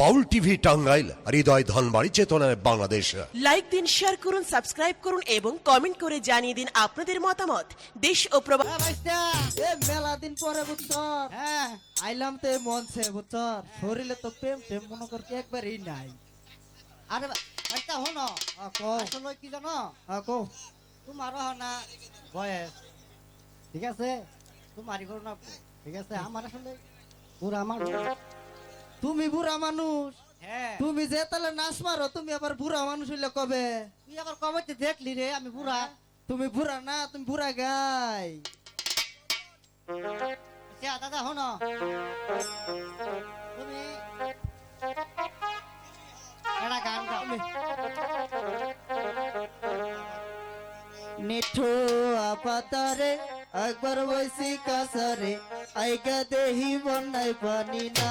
বাউল TV Tangail হৃদয় ধনবাড়ি চেতনায় Bangladesh. Like দিন share করুন সাবস্ক্রাইব করুন এবং কমেন্ট করে জানিয়ে দিন আপনাদের মতামত। দেশ ও প্রবাস মেলা দিন পরে বুঝছর। হ্যাঁ আইলাম তো মঞ্চে বুঝছর। শরীরে তো প্রেম টেম মনে করতে একবারই নাই। আরে ভাইস্তা হনো আ, কও। আসলে কি জানো? আ, কও। তোমারও না বয়স। ঠিক আছে? তোমারই করো না ঠিক আছে? আমার আসলে পুরা আমার তুমি বুড়া মানুষ। হ্যাঁ। তুমি যে তাহলে নাচ মারো তুমি আবার বুড়া মানুষ হইলে কবে? তুই আবার কবে দেখলি রে আমি পুরা তুমি বুড়া না তুমি বুড়া গাই। আচ্ছা দাদা হনো তুমি একটা গান গাও। নিঠো আপাতারে একবার বৈশি কাসারে আইগা দেহি বন্যায় পানি না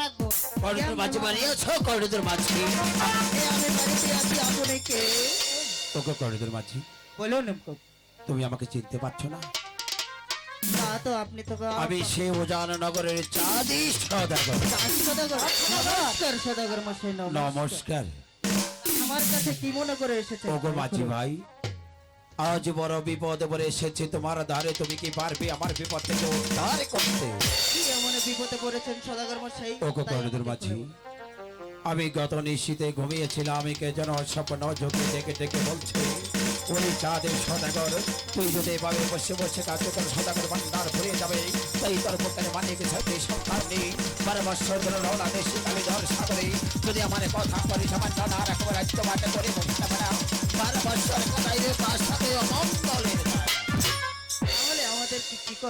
রাখব মাঝে বানিয়েছ? মাঝে আমি বাড়িতে আছি ওকে মাঝে তুমি আমাকে চিনতে পারছ না। তো আপনি তো আমি সে ওজান নগরের চাঁদি সদাগর? নমস্কার সদাগর মশাই নমস্কার। আমার কাছে কি মনে করে এসেছে? ওগো মাঝি ভাই আজ বড় বিপদে পড়ে এসেছে তোমার ধারে তুমি কি পারবে আমার বিপদ থেকে উদ্ধার করতে? কি এমন বিপদে পড়েছেন সদাগর মশাই? ওগো করিডোর মাঝি আমি গত নিশ্চিতে ঘুমিয়েছিলাম আমি কে যেন স্বপ্ন ঝোঁকে ডেকে ডেকে বলছে। ওই চাঁদের সদাগর তুই যদি এভাবে বসে বসে কাজ করে সদাগর ভান্ডার ভরে যাবে। তাই তোর পক্ষে সন্তান নেই। বারো বছর ধরে রওনা দেশে আমি ধর সাগরে। যদি আমার কথা রাখব রাজ্য করে বারো বছর রে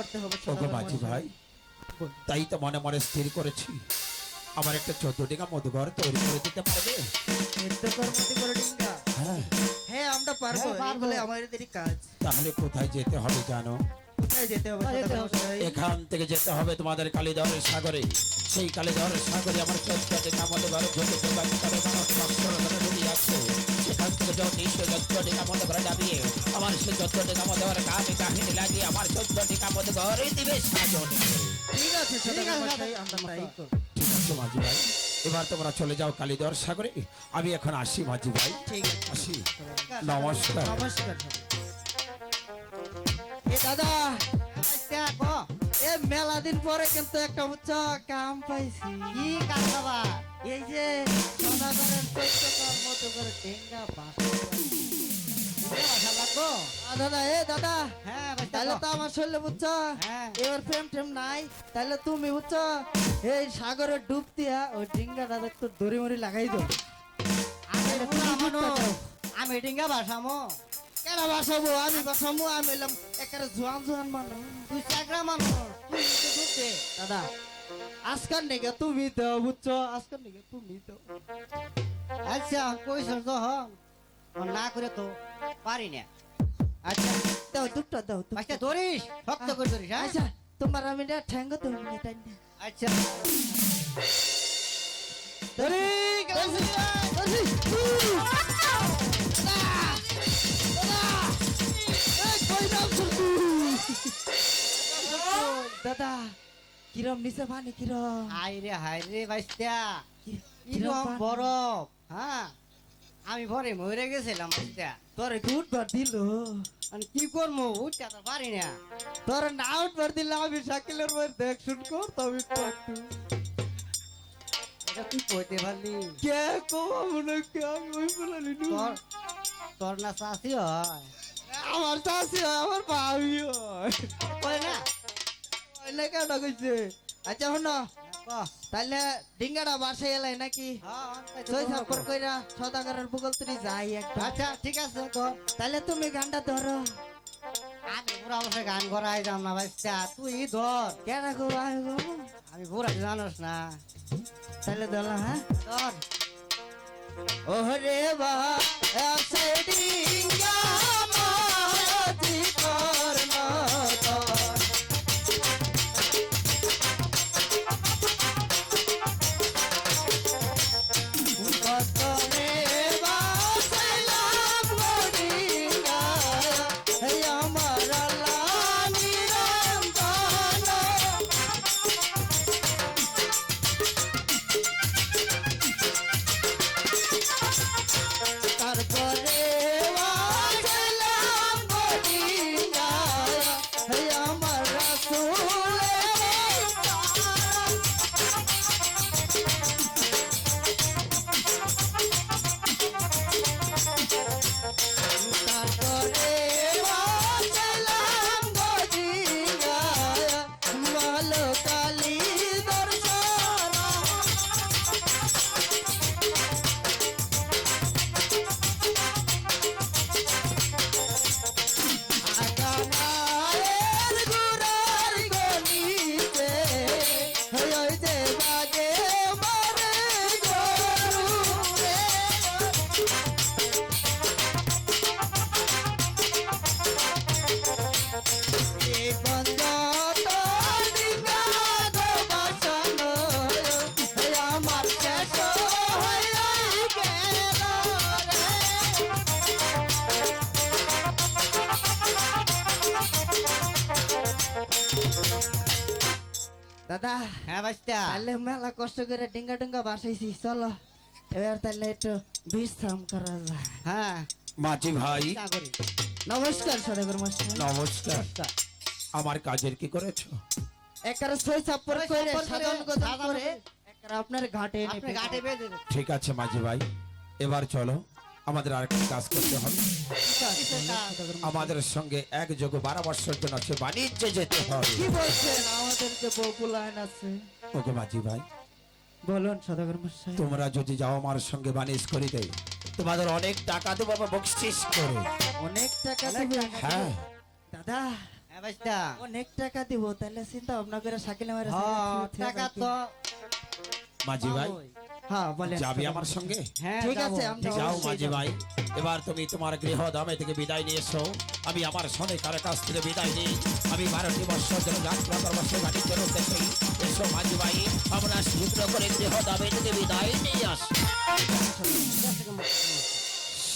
করতে হবে ওগো মাঝি ভাই তাই তো মনে মনে স্থির করেছি আমার একটা চোদ্দ টিকা মধুঘর তৈরি করে দিতে পারবে ডিঙ্গা হ্যাঁ হ্যাঁ আমরা পারব হ্যাঁ। বলে আমাদেরই কাজ তাহলে কোথায় যেতে হবে জানো? এখান থেকে যেতে হবে তোমাদের কালীধরের সাগরে সেই কালীধরের সাগরে আমার চোদ্দটি কামত ঘরে ঝুঁকে চোদ্দ চোদ্দটি কামত ঘরে আমার সেই চোদ্দটি কামত ঘরে কামে কাহিনী লাগিয়ে আমার চোদ্দটি কামত ঘরে দিবে সাজনে ঠিক আছে। ঠিক মাঝি ভাই এবার তোমরা চলে যাও কালীধর সাগরে আমি এখন আসি। মাঝি ভাই ঠিক আসি নমস্কার। নমস্কার দাদা দিন পরে কিন্তু একটা উচ্চ কাম পাইছি। কি কাজ বাবা? এই যে সদাগরের চৈত্যকর মতো করে টেঙ্গা বাস। লাগবো? দাদা এ দাদা। হ্যাঁ তাহলে তো আমার শরীরে বুঝছ হ্যাঁ। এবার প্রেম টেম নাই। তাহলে তুমি বুঝছ এই সাগরে ডুব দিয়া ওই ডিঙ্গাটা একটু দড়ি মরি লাগাই দাও। আমি ডিঙ্গা ভাষামো কেন বাসাবো আমি বাসাবো আমি এলাম একেবারে জোয়ান জোয়ান মানুষ। তুই চাকরা মানুষ তুই তো দাদা আজকাল নেগে তুমি দাও বুঝছ আজকাল নেগে তুমি দাও আচ্ছা কইছ যখন না করে তো পারি না। আচ্ছা দাও দুটো দাও। আচ্ছা ধরিস শক্ত করে ধরিস হ্যাঁ। আচ্ছা তোমার আমি না ঠ্যাঙ্গ তো তাই না। আচ্ছা। ধরি ধরি দাদা কিরম নিচে পানি কিরম? হাই রে হাই রে বাইস্তা। কি- কিরম বরফ হ্যাঁ? আমি ভরে মরে গেছিলাম বাইস্তা। তোর একটু উঠবার দিল। আমি কি করব উঠতে তো পারি না। তোর না উঠবার দিল আমি শাকিলের মধ্যে দেখ শুন করতাম একটু একটু। তুই কইতে পারলি? কে কমাবো না কে আমি ওই বলালি তোর তোর না চাষি হয়। আমার চাষি হয় আমার ভাবি হয় কই না? ওই না কেন কইছে? আচ্ছা কহ। তাহলে ডিঙ্গাটা বাসে এলাই নাকি? হ্যাঁ, তাই তো ছয় বলব। সাপর কইরা সদাগরের পুকুর তুই যাই একটা আচ্ছা ঠিক আছে তোর তাহলে তুমি গানটা ধরো। আমি বুড়া বসে গান করাই যাম না বাচ্চা তুই ধর। কেন গো? আমি বুড়া জানোস না। তাহলে ধরো হ্যাঁ? ধর। ওহরে বা ডিঙ্গা। দাদা হ্যাঁ বাচ্চা। তাহলে মেলা কষ্ট করে ডিঙ্গা ডিঙ্গা বাসাইছি চলো। এবার তাহলে একটু বিশ্রাম করা যায়। হ্যাঁ। মাঝি ভাই। নমস্কার সদাগর মশাই নমস্কার। আমার কাজের কি করেছ? একবার ছয় ছাপ্পর করে করে, সাধন করে করে। একবার আপনার। ঘাটে ঠিক আছে মাঝি ভাই। এবার চলো। আমাদের আরেকটা কাজ করতে হবে। আমাদের সঙ্গে এক যোগ বারো বছর জন্য সে বাণিজ্যে যেতে হবে। কি বলছেন? আমাদের যে বকুলায়ন আছে। ওকে মাঝি ভাই। বলুন সদাগর মশাই তোমরা যদি যাও আমার সঙ্গে বাণিজ্য করি দেই তোমাদের অনেক টাকা দেবো বা বকশিস করে। অনেক টাকা টাকা হ্যাঁ। দাদা হ্যাঁ অনেক টাকা দিব তাহলে চিন্তা ভাবনা করে সাইকেল মারে হ্যাঁ, টাকা তো। মাঝি ভাই। হ্যাঁ বলেন যাবি আমার সঙ্গে? হ্যাঁ ঠিক আছে, আমরা যাও আছে। ভাই। এবার তুমি তোমার গৃহ থেকে বিদায় নিয়ে এসো। আমি আমার সনেকার কাছ থেকে বিদায় নিই। আমি বারোটি বছর ধরে যাত্রা করবার সে বাণিজ্য উদ্দেশ্যে এসো মাঝি ভাই আমরা শীঘ্র করে গৃহ থেকে বিদায় নিয়ে আসি।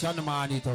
সম্মানিত